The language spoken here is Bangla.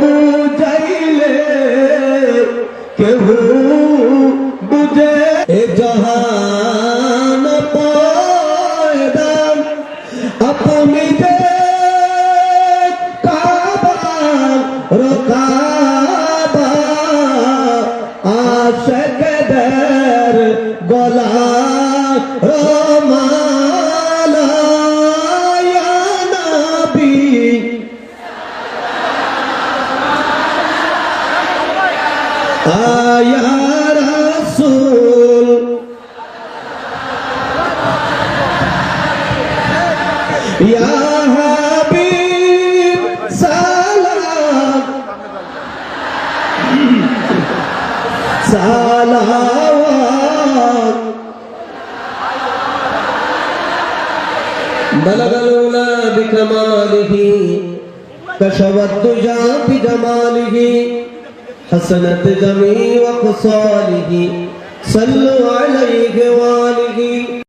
বুঝাইলে কেহ বুঝে? এ জহান পয়দান আপনি যে কাবা রকাবা আশকদের গলা রমা بلغ الأولى بكماله كشف الدجى بجماله حسنت جميع خصاله صلوا عليه وآله